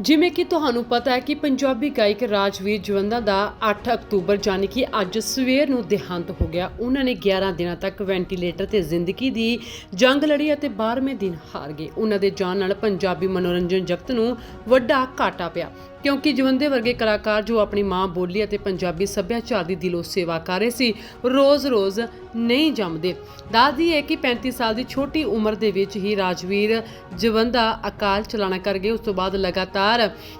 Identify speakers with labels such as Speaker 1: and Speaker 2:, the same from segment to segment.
Speaker 1: ਜਿਵੇਂ ਕਿ ਤੁਹਾਨੂੰ ਪਤਾ ਹੈ ਕਿ ਪੰਜਾਬੀ ਗਾਇਕ ਰਾਜਵੀਰ ਜਵੰਦਾ ਦਾ 8 ਅਕਤੂਬਰ ਜਾਨੀ ਕਿ ਅੱਜ ਸਵੇਰ ਨੂੰ ਦੇਹਾਂਤ ਹੋ ਗਿਆ। ਉਹਨਾਂ ਨੇ 11 ਦਿਨਾਂ ਤੱਕ ਵੈਂਟੀਲੇਟਰ ਤੇ ਜ਼ਿੰਦਗੀ ਦੀ ਜੰਗ ਲੜੀ ਅਤੇ 12ਵੇਂ ਦਿਨ ਹਾਰ ਗਏ। ਉਹਨਾਂ ਦੇ ਜਾਣ ਨਾਲ ਪੰਜਾਬੀ ਮਨੋਰੰਜਨ ਜਗਤ ਨੂੰ ਵੱਡਾ ਘਾਟਾ ਪਿਆ। ਕਿਉਂਕਿ ਜਵੰਦੇ ਵਰਗੇ ਕਲਾਕਾਰ ਜੋ ਆਪਣੀ ਮਾਂ ਬੋਲੀ ਅਤੇ ਪੰਜਾਬੀ ਸੱਭਿਆਚਾਰ ਦੀ ਦਿਲੋਂ ਸੇਵਾ ਕਰ ਰਹੇ ਸੀ, ਰੋਜ਼-ਰੋਜ਼ ਨਹੀਂ ਜੰਮਦੇ। ਦੱਸਦੀ ਹੈ ਕਿ 35 ਸਾਲ ਦੀ ਛੋਟੀ ਉਮਰ ਦੇ ਵਿੱਚ ਹੀ ਰਾਜਵੀਰ ਜਵੰਦਾ ਅਕਾਲ ਚਲਾਣਾ ਕਰ ਗਏ। ਉਸ ਤੋਂ ਬਾਅਦ ਲਗਾਤਾਰ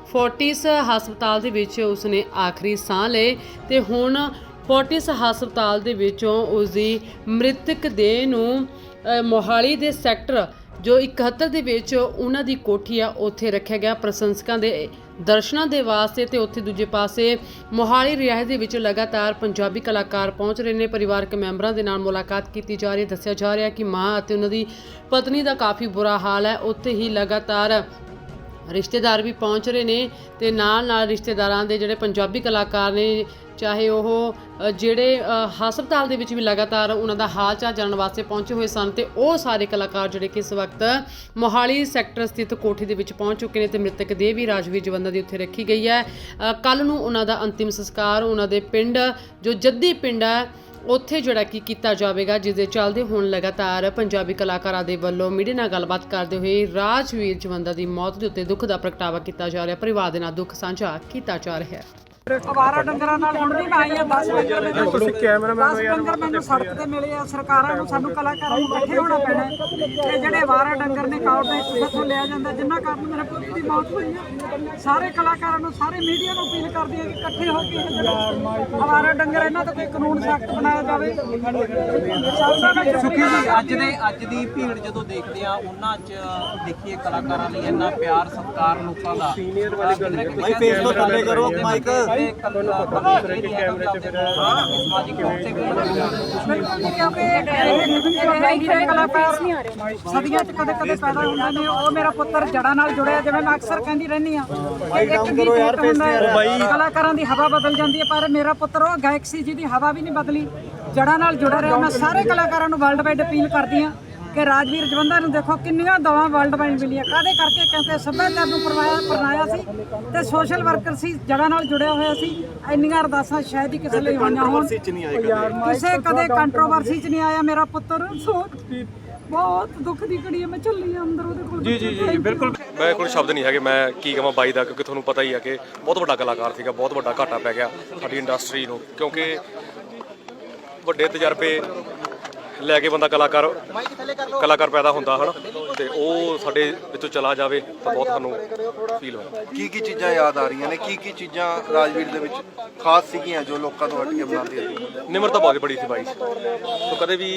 Speaker 1: ਫੋਰਟਿਸ ਹਸਪਤਾਲ ਦੇ ਵਿੱਚ ਉਸਨੇ ਆਖਰੀ ਸਾਹ ਲਏ ਤੇ ਹੁਣ ਫੋਰਟਿਸ ਹਸਪਤਾਲ ਦੇ ਵਿੱਚੋਂ ਉਸ ਦੀ ਮ੍ਰਿਤਕ ਦੇਹ ਨੂੰ ਮੋਹਾਲੀ ਦੇ ਸੈਕਟਰ ਜੋ 71 ਦੇ ਵਿੱਚ ਉਹਨਾਂ ਦੀ ਕੋਠੀ ਆ, ਉੱਥੇ ਰੱਖਿਆ ਗਿਆ। ਪ੍ਰਸ਼ੰਸਕਾਂ ਦੇ ਦਰਸ਼ਨਾਂ ਦੇ ਵਾਸਤੇ ਤੇ ਉੱਥੇ ਦੂਜੇ ਪਾਸੇ ਮੋਹਾਲੀ ਰਿਆਸਤ ਦੇ ਵਿੱਚ ਲਗਾਤਾਰ ਪੰਜਾਬੀ ਕਲਾਕਾਰ ਪਹੁੰਚ ਰਹੇ ਨੇ। ਪਰਿਵਾਰਕ ਮੈਂਬਰਾਂ ਦੇ ਨਾਲ ਮੁਲਾਕਾਤ ਕੀਤੀ ਜਾ ਰਹੀ ਹੈ। ਦੱਸਿਆ ਜਾ ਰਿਹਾ ਕਿ ਮਾਂ ਅਤੇ ਉਹਨਾਂ ਦੀ ਪਤਨੀ ਦਾ ਕਾਫੀ ਬੁਰਾ ਹਾਲ ਹੈ। ਉੱਥੇ ਹੀ ਲਗਾਤਾਰ ਰਿਸ਼ਤੇਦਾਰ ਵੀ ਪਹੁੰਚ ਰਹੇ ਨੇ ਤੇ ਨਾਲ ਨਾਲ ਰਿਸ਼ਤੇਦਾਰਾਂ ਦੇ ਜਿਹੜੇ ਪੰਜਾਬੀ ਕਲਾਕਾਰ ਨੇ, ਚਾਹੇ ਉਹ ਜਿਹੜੇ ਹਸਪਤਾਲ ਦੇ ਵਿੱਚ ਵੀ ਲਗਾਤਾਰ ਉਹਨਾਂ ਦਾ ਹਾਲ ਚਾਲ ਜਾਣਨ ਵਾਸਤੇ ਪਹੁੰਚੇ ਹੋਏ ਸਨ ਤੇ ਉਹ ਸਾਰੇ ਕਲਾਕਾਰ ਜਿਹੜੇ ਕਿ ਇਸ ਵਕਤ ਮੋਹਾਲੀ ਸੈਕਟਰ ਸਥਿਤ ਕੋਠੀ ਦੇ ਵਿੱਚ ਪਹੁੰਚ ਚੁੱਕੇ ਨੇ ਤੇ ਮ੍ਰਿਤਕ ਦੇਹ ਵੀ ਰਾਜਵੀਰ ਜਵੰਦਾ ਦੀ ਉੱਥੇ ਰੱਖੀ ਗਈ ਹੈ। ਕੱਲ ਨੂੰ ਉਹਨਾਂ ਦਾ ਅੰਤਿਮ ਸੰਸਕਾਰ ਉਹਨਾਂ ਦੇ ਪਿੰਡ, ਜੋ ਜੱਦੀ ਪਿੰਡ ਹੈ ਉੱਥੇ ਜਿਹੜਾ ਕੀ ਕੀਤਾ ਜਾਵੇਗਾ ਜਿਸ ਦੇ ਚੱਲਦੇ ਹੁਣ ਲਗਾਤਾਰ ਪੰਜਾਬੀ ਕਲਾਕਾਰਾਂ ਦੇ ਵੱਲੋਂ ਮੀਡੀਆ ਨਾਲ ਗੱਲਬਾਤ ਕਰਦੇ ਹੋਏ ਰਾਜਵੀਰ ਜਵੰਦਾ ਦੀ ਮੌਤ ਦੇ ਉੱਤੇ ਦੁੱਖ ਦਾ ਪ੍ਰਗਟਾਵਾ ਕੀਤਾ ਜਾ ਰਿਹਾ। ਪਰਿਵਾਰ ਦੇ ਨਾਲ ਦੁੱਖ ਸਾਂਝਾ ਕੀਤਾ ਜਾ ਰਿਹਾ ਹੈ।
Speaker 2: ਅਵਾਰਾ ਡੰਗਰਾਂ ਨਾਲ ਹੁਣ ਵੀ ਮੈਂ ਆਈ ਆ 10 ਡੰਗਰ ਮੈਨੂੰ
Speaker 3: ਤੁਸੀਂ ਕੈਮਰਾਮੈਨ
Speaker 2: 10 ਡੰਗਰ ਮੈਨੂੰ ਸੜਕ ਤੇ ਮਿਲੇ ਆ ਸਰਕਾਰਾਂ ਨੂੰ ਸਾਨੂੰ ਕਲਾਕਾਰਾਂ ਨੂੰ ਇਕੱਠੇ ਹੋਣਾ ਪੈਣਾ ਹੈ। ਤੇ ਜਿਹੜੇ ਅਵਾਰਾ ਡੰਗਰ ਨੇ ਕਾਉਟ ਦੇ ਸਾਥੋਂ ਲਿਆ ਜਾਂਦਾ ਜਿੰਨਾ ਕਾਰਨ ਮੇਰੇ ਪੁੱਤ ਦੀ ਮੌਤ ਹੋਈ ਹੈ। ਸਾਰੇ ਕਲਾਕਾਰਾਂ ਨੂੰ ਸਾਰੇ ਮੀਡੀਆ ਨੂੰ ਅਪੀਲ ਕਰਦੀ ਹੈ ਕਿ ਇਕੱਠੇ ਹੋ ਕੇ ਇਹ ਜਿਹੜੇ ਅਵਾਰਾ ਡੰਗਰ ਇਹਨਾਂ ਤੇ ਕੋਈ ਕਾਨੂੰਨ ਸਖਤ ਬਣਾਇਆ ਜਾਵੇ।
Speaker 4: ਸੁਖੀ ਜੀ ਅੱਜ ਦੇ ਅੱਜ ਦੀ ਭੀੜ ਜਦੋਂ ਦੇਖਦੇ ਆ ਉਹਨਾਂ 'ਚ ਦੇਖੀਏ ਕਲਾਕਾਰਾਂ ਲਈ ਇੰਨਾ ਪਿਆਰ ਸਤਿਕਾਰ ਲੋਕਾਂ ਦਾ। ਸੀਨੀਅਰ ਵਾਲੀ ਗੱਲ
Speaker 5: ਭਾਈ ਫੇਸ
Speaker 2: ਸਦੀਆਂ ਚ ਕਦੇ ਕਦੇ ਪੈਦਾ ਹੁੰਦੇ ਨੇ ਉਹ ਮੇਰਾ ਪੁੱਤਰ ਜੜਾਂ ਨਾਲ ਜੁੜਿਆ ਜਿਵੇਂ ਮੈਂ ਅਕਸਰ ਕਹਿੰਦੀ ਰਹਿੰਦੀ ਆ ਇੱਕ ਗੀਤ ਇੱਕ ਹੁੰਦਾ ਕਲਾਕਾਰਾਂ ਦੀ ਹਵਾ ਬਦਲ ਜਾਂਦੀ ਹੈ ਪਰ ਮੇਰਾ ਪੁੱਤਰ ਉਹ ਗਾਇਕ ਸੀ ਜਿਹਦੀ ਹਵਾ ਵੀ ਨਹੀਂ ਬਦਲੀ ਜੜਾਂ ਨਾਲ ਜੁੜਿਆ ਰਿਹਾ। ਮੈਂ ਸਾਰੇ ਕਲਾਕਾਰਾਂ ਨੂੰ ਵਰਲਡ ਵਾਈਡ ਅਪੀਲ ਕਰਦੀ ਆ ਕਿ ਰਾਜਵੀਰ ਜਵੰਦਾ ਨੂੰ ਦੇਖੋ ਕਿੰਨੀਆਂ ਦਵਾਂ ਵਰਲਡ ਵਾਈਡ ਮਿਲੀਆਂ। ਕਾਦੇ ਕਰਕੇ? ਕਿਉਂਕਿ ਸੱਭਿਆਚਾਰ ਨੂੰ ਪਰਵਾਇਆ ਪਰਨਾਇਆ ਸੀ ਤੇ ਸੋਸ਼ਲ ਵਰਕਰ ਸੀ ਜੜਾਂ ਨਾਲ ਜੁੜਿਆ ਹੋਇਆ ਸੀ। ਇੰਨੀਆਂ ਅਰਦਾਸਾਂ ਸ਼ਾਇਦ ਹੀ ਕਿਸੇ ਲਈ ਹੋਈਆਂ ਹੋਣ। ਕਿਸੇ ਕਦੇ ਕੰਟਰੋਵਰਸੀ ਚ ਨਹੀਂ ਆਇਆ ਮੇਰਾ ਪੁੱਤਰ। ਬਹੁਤ ਦੁੱਖ ਦੀ ਘੜੀ ਹੈ ਮੈਂ ਚੱਲੀ ਆ ਅੰਦਰ ਉਹਦੇ ਕੋਲ। ਜੀ ਜੀ ਜੀ ਬਿਲਕੁਲ।
Speaker 3: ਮੈਂ ਕੋਲ ਸ਼ਬਦ ਨਹੀਂ ਹੈਗੇ ਮੈਂ ਕੀ ਕਹਾਂ ਬਾਈ ਦਾ ਕਿਉਂਕਿ ਤੁਹਾਨੂੰ ਪਤਾ ਹੀ ਆ ਕਿ ਬਹੁਤ ਵੱਡਾ ਕਲਾਕਾਰ ਸੀਗਾ ਬਹੁਤ ਵੱਡਾ ਘਾਟਾ ਪੈ ਗਿਆ ਸਾਡੀ ਇੰਡਸਟਰੀ ਨੂੰ ਕਿਉਂਕਿ ਵੱਡੇ ਤਜਰਬੇ ਲੈ ਕੇ ਬੰਦਾ ਕਲਾਕਾਰ ਕਲਾਕਾਰ ਪੈਦਾ ਹੁੰਦਾ ਹਨ। ਤੇ ਉਹ ਸਾਡੇ ਵਿੱਚੋਂ ਚਲਾ ਜਾਵੇ ਤਾਂ ਬਹੁਤ ਸਾਨੂੰ ਫੀਲ ਹੋਇਆ
Speaker 5: ਕੀ ਕੀ ਚੀਜ਼ਾਂ ਯਾਦ ਆ ਰਹੀਆਂ ਨੇ? ਕੀ ਕੀ ਚੀਜ਼ਾਂ ਰਾਜਵੀਰ ਦੇ ਵਿੱਚ ਖਾਸ ਸੀਗੀਆਂ ਜੋ ਲੋਕਾਂ ਤੋਂ ਹਟ ਕੇ ਬਣਾਉਂਦੀਆਂ ਸੀ
Speaker 3: ਨਿਮਰਤਾ ਬਹੁਤ ਬੜੀ ਸੀ ਬਾਈ। ਉਹ ਕਦੇ ਵੀ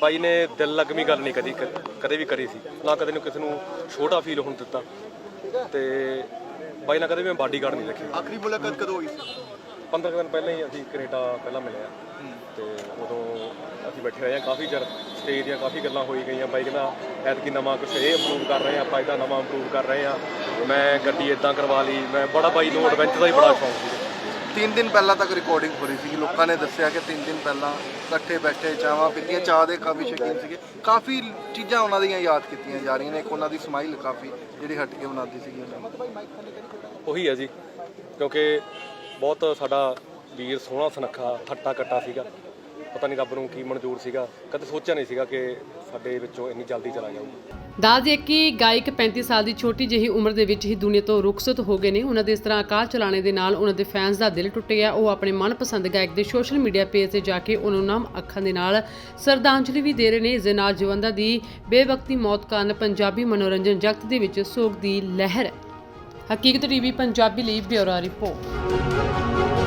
Speaker 3: ਬਾਈ ਨੇ ਦਿਲ ਲਗਮੀ ਗੱਲ ਨਹੀਂ ਕਦੀ ਕਦੇ ਵੀ ਕਰੀ ਸੀ। ਨਾ ਕਦੇ ਨੂੰ ਕਿਸੇ ਨੂੰ ਛੋਟਾ ਫੀਲ ਹੋਣ ਦਿੱਤਾ। ਤੇ ਬਾਈ ਨਾਲ ਕਦੇ ਵੀ ਮੈਂ ਬਾਡੀਗਾਰਡ ਨਹੀਂ ਰੱਖੀ
Speaker 5: ਆਖਰੀ ਮੁਲਾਕਾਤ ਕਦੋਂ ਹੋਈ
Speaker 3: 15 ਕੁ ਦਿਨ ਪਹਿਲਾਂ ਹੀ ਅਸੀਂ ਕੈਨੇਡਾ ਪਹਿਲਾਂ ਮਿਲੇ ਆ। ਤੇ ਉਦੋਂ ਅਸੀਂ ਬੈਠੇ ਰਹੇ ਆ ਕਾਫੀ ਚਿਰ ਸਟੇਜ ਦੀਆਂ ਕਾਫੀ ਗੱਲਾਂ ਹੋਈ ਗਈਆਂ। ਬਾਈ ਕਹਿੰਦਾ ਐਤਕੀ ਨਵਾਂ ਕੁਝ ਇਹ ਇੰਪਰੂਵ ਕਰ ਰਹੇ ਆ ਆਪਾਂ ਇਹਦਾ ਨਵਾਂ ਇੰਪਰੂਵ ਕਰ ਰਹੇ ਆ। ਮੈਂ ਗੱਡੀ ਇਦਾਂ ਕਰਵਾ ਲਈ ਮੈਂ ਬੜਾ ਬਾਈ ਨੂੰ ਐਡਵੈਂਚਰ ਦਾ ਹੀ ਬੜਾ ਸ਼ੌਂਕ ਸੀ।
Speaker 5: ਤਿੰਨ ਦਿਨ ਪਹਿਲਾਂ ਤੱਕ ਰਿਕਾਰਡਿੰਗ ਹੋ ਰਹੀ ਸੀ ਲੋਕਾਂ ਨੇ ਦੱਸਿਆ ਕਿ ਤਿੰਨ ਦਿਨ ਪਹਿਲਾਂ ਇਕੱਠੇ ਬੈਠੇ ਚਾਹਾਂ ਪੀਤੀਆਂ ਚਾਹ ਦੇ ਕਾਫੀ ਸ਼ੌਕੀਨ ਸੀਗੇ। ਕਾਫੀ ਚੀਜ਼ਾਂ ਉਹਨਾਂ ਦੀਆਂ ਯਾਦ ਕੀਤੀਆਂ ਜਾ ਰਹੀਆਂ ਨੇ। ਇੱਕ ਉਹਨਾਂ ਦੀ ਸਮਾਈਲ ਕਾਫੀ ਜਿਹੜੀ ਹਟ ਕੇ ਬਣਾਉਂਦੀ ਸੀਗੀ ਉਹਨਾਂ
Speaker 3: ਉਹੀ ਹੈ ਜੀ ਕਿਉਂਕਿ ਬਹੁਤ ਸਾਡਾ ਵੀਰ ਸੋਹਣਾ ਸੁਨੱਖਾ ਠੱਟਾ ਕੱਟਾ ਸੀਗਾ। ਪਤਾ ਨਹੀਂ ਰੱਬ ਨੂੰ ਕੀ ਮਨਜ਼ੂਰ ਸੀਗਾ। ਕਦੇ ਸੋਚਿਆ ਨਹੀਂ ਸੀਗਾ ਕਿ ਸਾਡੇ ਵਿੱਚੋਂ ਇੰਨੀ ਜਲਦੀ ਚਲਾ ਜਾਊਗਾ
Speaker 1: ਦੱਸ ਦਈਏ ਕਿ ਗਾਇਕ 35 ਸਾਲ ਦੀ ਛੋਟੀ ਜਿਹੀ ਉਮਰ ਦੇ ਵਿੱਚ ਹੀ ਦੁਨੀਆ ਤੋਂ ਰੁਖਸਤ ਹੋ ਗਏ ਨੇ। ਉਹਨਾਂ ਦੇ ਇਸ ਤਰ੍ਹਾਂ ਅਕਾਲ ਚਲਾਣੇ ਦੇ ਨਾਲ ਉਹਨਾਂ ਦੇ ਫੈਨਸ ਦਾ ਦਿਲ ਟੁੱਟ ਗਿਆ। ਉਹ ਆਪਣੇ ਮਨਪਸੰਦ ਗਾਇਕ ਦੇ ਸੋਸ਼ਲ ਮੀਡੀਆ ਪੇਜ ਤੇ ਜਾ ਕੇ ਉਹਨਾਂ ਨੂੰ ਨਮ ਅੱਖਾਂ ਦੇ ਨਾਲ ਸਰਦਾਂਜਲੀ ਵੀ ਦੇ ਰਹੇ ਨੇ। ਇਸ ਦੇ ਨਾਲ ਜਵੰਦਾ ਦੀ ਬੇਵਕਤੀ ਮੌਤ ਕਾਰਨ ਪੰਜਾਬੀ ਮਨੋਰੰਜਨ ਜਗਤ ਦੇ ਵਿੱਚ ਸੋਗ ਦੀ ਲਹਿਰ ਹੈ। ਹਕੀਕਤ ਟੀਵੀ ਪੰਜਾਬੀ ਲਈ ਬਿਊਰੋ ਰਿਪੋਰਟ।